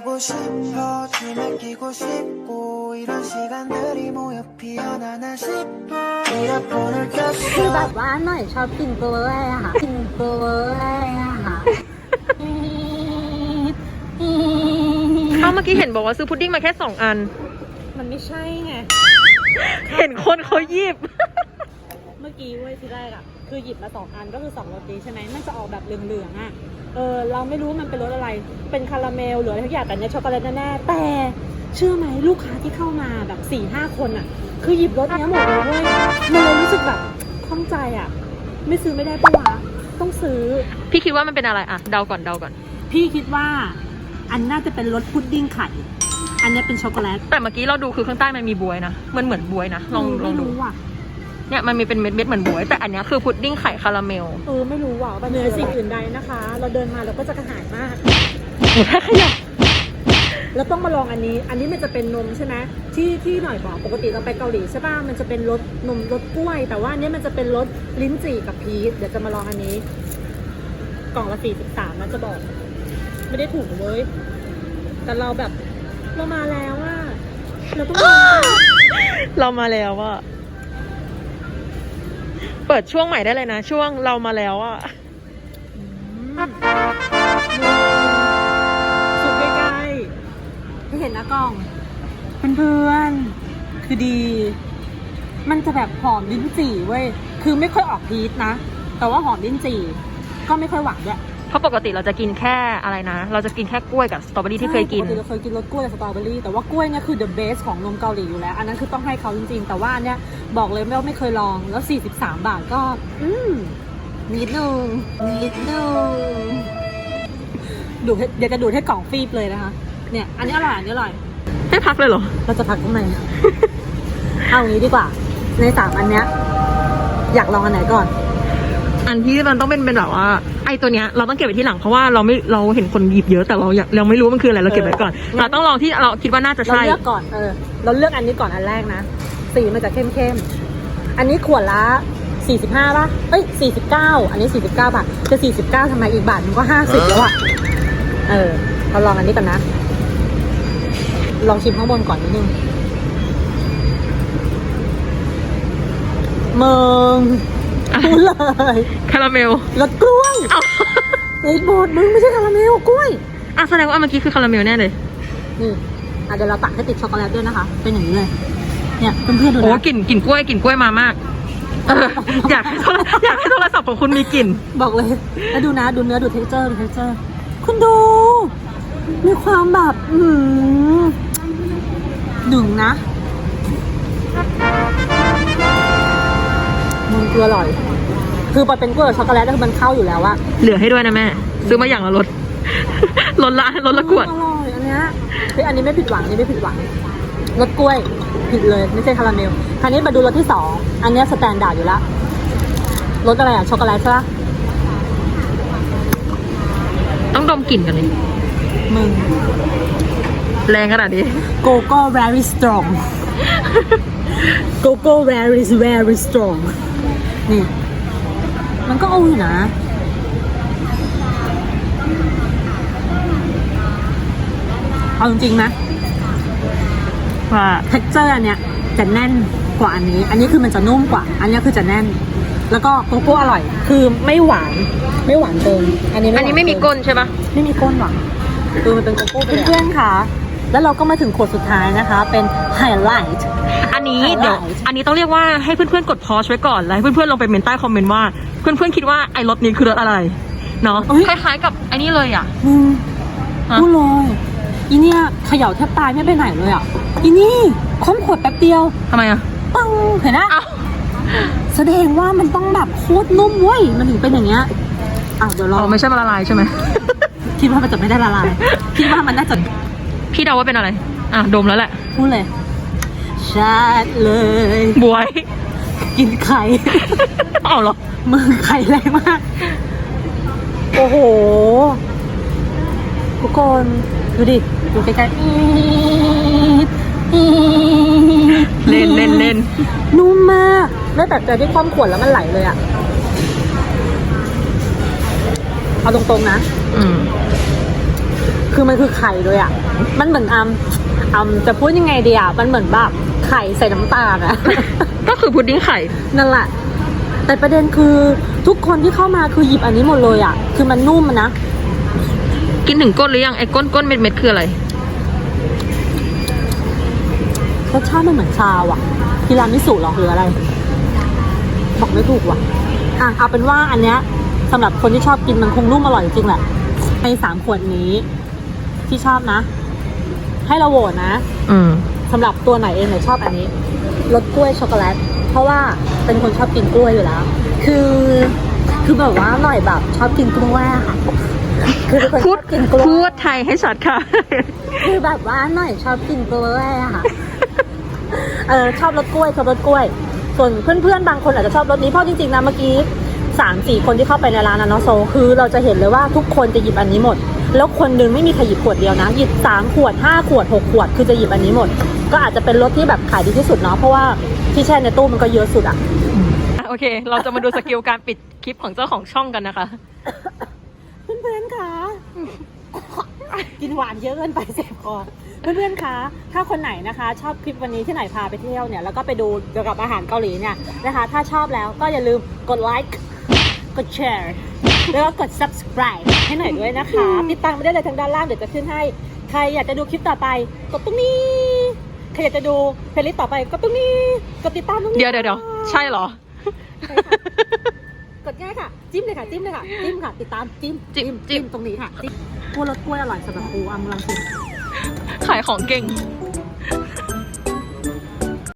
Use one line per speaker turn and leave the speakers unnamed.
가고 싶어 춤에 끼고 싶고 이런 시간들이 모여 피어나나 싶어 이어폰을
คือแบ
꼈어
บว่าหน่อยชอบกินกล้วยอะค่ะกินกล้วยอะค่ะ
เอ้าเมื่อกี้เห็นบอกว่าซื้อพุดดิ้งมาแค่สองอัน
มันไม่ใช่ไง
เห็นคนเขาหยิบ
เมื่อกี้เว้ยที่แรกอะ คือหยิบมาสองอันก็คือสองรสนี้ใช่ไหมมันจะออกแบบเหลืองๆอะเออเราไม่รู้มันเป็นรสอะไร เป็นคาราเมลหรืออะไรทุกอย่างแต่เนี่ยช็อกโกแลตแน่ๆแต่เชื่อไหมลูกค้าที่เข้ามาแบบสี่ห้าคนอะคือหยิบรสเนี้ยหมดเลยเว้ยมันเลยรู้สึกแบบข้องใจอะไม่ซื้อไม่ได้ปะวะต้องซื้อ
พี่คิดว่ามันเป็นอะไรอะเดาก่อนเดาก่อน
พี่คิดว่า อันน่าจะเป็นรสพุดดิ้งไข่ อันเนี้ยเป็นช็อกโกแลต
แต่เมื่อกี้เราดูคือข้างใต้มันมีบวยนะมันเหมือนบวยนะลองลองดู
ไม่รู้ว่ะ
เนี่ยมันมีเป็นเม็ดเม็ดๆเหมือนบวย แต่อันเนี้ยคือพุดดิ้งไข่คาราเมล
เออไม่รู้ว่ะเหนือสิ่งอื่นใดนะคะ เราเดินมาเราก็จะกระหายมาก
หมูแค่ขยับ
แล้วต้องมาลองอันนี้ อันนี้มันจะเป็นนมใช่ไหมที่ที่หน่อยบอกปกติเราไปเกาหลีใช่ป่ะ มันจะเป็นรสนมรสกล้วย แต่ว่าอันนี้มันจะเป็นรสลิ้นจี่กับพีช เดี๋ยวจะมาลองอันนี้ กล่องละสี่สิบสามนะจะบอก ไม่ได้ถูกเลยแต่เราแบบเรามาแล้วอะเราต้องลอง
เรามาแล้วอะ เปิดช่วงใหม่ได้เลยนะ ช่วงเรามาแล้วอะ
สุกใกล้ๆไม่เห็นนะกล่องเพื่อนๆคือดี มันจะแบบหอมลิ้นจี่เว้ย คือไม่ค่อยออกพีชนะ แต่ว่าหอมลิ้นจี่ ก็ไม่ค่อยหวานด้วย
เพราะปกติเราจะกินแค่อะไรนะ เราจะกินแค่กล้วยกับสตรอเบอรี่ที่เคยกิน
ใช่ปกติเราเคยกินรสกล้วยกับสตรอเบอรี่แต่ว่ากล้วยเนี่ยคือ the best ของนมเกาหลีอยู่แล้ว อันนั้นคือต้องให้เขาจริงๆ แต่ว่าอันเนี้ยบอกเลยไม่ว่าไม่เคยลองแล้ว 43 บาทก็ อืมนิดนึงนิดนึงดูดให้เดี๋ยวจะดูดให้กล่องฟีบเลยนะคะ เนี่ย อันนี้อร่อยอันนี้อร่อย
ให้พักเลยเหรอ
เราจะพักตรงไหน เอางี้ดีกว่า ในสามอันเนี้ย อยากลองอันไหนก่อน
อันที่มันต้องเป็นเป็นแบบว่าไอตัวเนี้ยเราต้องเก็บไว้ที่หลังเพราะว่าเราไม่เราเห็นคนหยิบเยอะแต่เราอยากเราไม่รู้ว่ามันคืออะไรเราเก็บไว้ก่อน
เออ
เราต้องลองที่เราคิดว่าน่าจะ
เรา
ใช่
เลือกก่อนเออเราเลือกอันนี้ก่อนอันแรกนะ สีมันจะเข้มๆอันนี้ขวดละ 45ป่ะเอ้ย 49 อันนี้ 49 บาท จะ 49ทำไมอีกบาทมันก็ 50 แล้วอะเออเราลองอันนี้ก่อนนะ ลองชิมข้างบนก่อนนิดนึงเมือง
อะ
พูดเลย
คาราเมล
รสกล้วย
เอ้า
ไอ้บดมึงไม่ใช่คาราเมลกล้วย
อะแสดงว่าอันเมื่อกี้คือคาราเมลแน่เลย
นี่อะเดี๋ยวเราตักให้ติดช็อกโกแลตด้วยนะคะ เป็นอย่างนี้เลย เนี่ยเพื่อนๆดู
โอ้
นะ
กลิ่นกลิ่นกล้วยกลิ่นกล้วยมามากเอออยากให้โทรอยากให้โทรศัพท์ของคุณมีกลิ่น
บอกเลยแล้วดูนะดูเนื้อดูเท็กเจอร์ดูเท็กเจอร์คุณดู มีความแบบ อืมดึงนะ มันคืออร่อย คือพอเป็นกล้วยกับช็อกโกแลตก็คือมันเข้าอยู่แล้วอะ
เหลือให้ด้วยนะแม่ ซื้อมาอย่างละรถ รถละรถละขวด
อร่อยอันเนี้ยเฮ้ยอันนี้ไม่ผิดหวังอันนี้ไม่ผิดหวังรสกล้วยผิดเลยไม่ใช่คาราเมลคราวนี้มาดูรสที่สองอันเนี้ยสแตนดาร์ดอยู่ละรสอะไรอะช็อกโกแลตใช่ปะ
ต้องดมกลิ่นกันเลย
มึง
แรงขนาดนี้
โกโก้ very strong โกโก้ very very strong นี่ มันก็เอาอยู่นะ เอาจริงๆนะ
ว่า
เท็กเจอร์อันเนี้ยจะแน่นกว่าอันนี้ อันนี้คือมันจะนุ่มกว่า อันเนี้ยคือจะแน่น แล้วก็โกโก้อร่อย คือไม่หวาน ไม่หวานเกิน อันนี้
อันนี้ไม่มี
หวา
ก้นใช่ปะ
ไม่มีก้นหวานคือมันเป็นโกโก้เพื่อนๆค่ะ แล้วเราก็มาถึงขวดสุดท้ายนะคะ เป็นไฮไลท์
อันนี้
Highlight
เดี๋ยวอันนี้ต้องเรียกว่าให้เพื่อนๆกดพอชไว้ก่อนแล้วให้เพื่อนๆลงไปเมนใต้คอมเมนต์ว่าเพื่อนๆคิดว่าไอ้รถนี้คือรถอะไรเนาะ
เอ้ย
คล้ายๆกับไอ้นี่เลยอะ
มึง
ฮะ
พูดเลยอีเนี่ยเขย่าแทบตายไม่ไปไหนเลยอะอีนี่คว่ำขวดแป๊บเดียว
ทำไมอะ
ปังเห็นนะ
อ้าว
แสดงว่ามันต้องแบบโคตรนุ่มเว้ยมันถึงเป็นอย่างเงี้ยอะเดี๋ยวล
อ๋
อ
องไม่ใช่มาละลายใช่ไหม
คิดว่ามันจะไม่ได้ละลายคิดว่ามันน่าจะ
พี่เดาว่าเป็นอะไร อะ ดมแล้วแหละ
พูดเลยชัดเลย
บวย
กินไข่
เอาเหรอ
มือไข่แรงมาก โอ้โห ทุกคน ดูดิ ดูใกล้ๆอีดอีด
เล่นเล่นเล่น
นุ่มมากไม่แปลกใจที่ความขวดแล้วมันไหลเลยอะเอาตรงๆนะ
อืม
คือคือมันคือไข่เลยอะ มันเหมือนอัมอัมจะพูดยังไงดีอะ มันเหมือนแบบไข่ใส่น้ำตาลอะ
ก็คือพุดดิ้งไข่
นั่นแหละ แต่ประเด็นคือทุกคนที่เข้ามาคือหยิบอันนี้หมดเลยอะ คือมันนุ่มอะนะ
กินถึงก้นหรือยังไอ้ก้นก้นเม็ดเม็ดๆคืออะไร
รสชาติมันเหมือนชาว่ะทีรามิสุหรอหรืออะไร บอกไม่ถูกว่ะ อะเอาเป็นว่าอันเนี้ยสำหรับคนที่ชอบกินมันคงนุ่มอร่อยจริงๆแหละในสามขวดนี้ ที่ชอบนะ ให้เราโหวตนะ
อืม
สำหรับตัวไหนเองเนี่ยชอบอันนี้รสกล้วยช็อกโกแลต เพราะว่าเป็นคนชอบกินกล้วยอยู่แล้ว คือ คือแบบว่าหน่อยแบบชอบกินกล้วยอะค่ะ คือเป็นคนช
พูด
อบกินกล้วย
พูดไทยให้ชัดค่ะ
คือแบบว่าหน่อยชอบกินกล้วยอะค่ะ เออชอบรสกล้วยชอบรสกล้วย ส่วนเพื่อนๆบางคนอาจจะชอบรสนี้เพราะจริงๆนะเมื่อกี้ สามสี่คนที่เข้าไปในร้านนะเนาะโซคือเราจะเห็นเลยว่าทุกคนจะหยิบอันนี้หมด แล้วคนหนึงไม่มีใครหยิบขวดเดียวนะ หยิบสามขวดห้าขวดหกขวด คือจะหยิบอันนี้หมด ก็อาจจะเป็นรสที่แบบขายดีที่สุดเนาะเพราะว่าที่แช่ในตู้มันก็เยอะสุดอะ
อะโอเค เราจะมาดูสกิลการปิดคลิปของเจ้าของช่องกันนะคะ
เพื่อนๆคะกินหวานเยอะเกินไปเจ็บคอเพื่อนๆ คะ ถ้าคนไหนนะคะ ชอบคลิปวันนี้ที่ไหนพาไปเที่ยวเนี่ย แล้วก็ไปดูเกี่ยวกับอาหารเกาหลีเนี่ยนะคะ ถ้าชอบแล้วก็อย่าลืมกดไลค์ กดแชร์แล้วก็กด subscribe ให้หน่อยด้วยนะคะติดตามไม่ได้เลยทางด้านล่างเดี๋ยวจะขึ้นให้ ใครอยากจะดูคลิปต่อไป กดตรงนี้ ใครอยากจะดูเพลย์ลิสต์ต่อไปกดตรงนี้ กดติดตามตรงนี้
เดี๋ยวเดี๋ยวเดี๋ยวใช่เหรอ
ใช่ค่ะกดง่ายค่ะ จิ้มเลยค่ะ จิ้มเลยค่ะ จิ้มค่ะ ติดตามจิ้ม
จิ้มจิ้ม
ตรงนี้ค่ะจิ้มกล้วยรสกล้วยอร่อยสำหรับครูอัมลังสิ
ขายของเก่ง
อ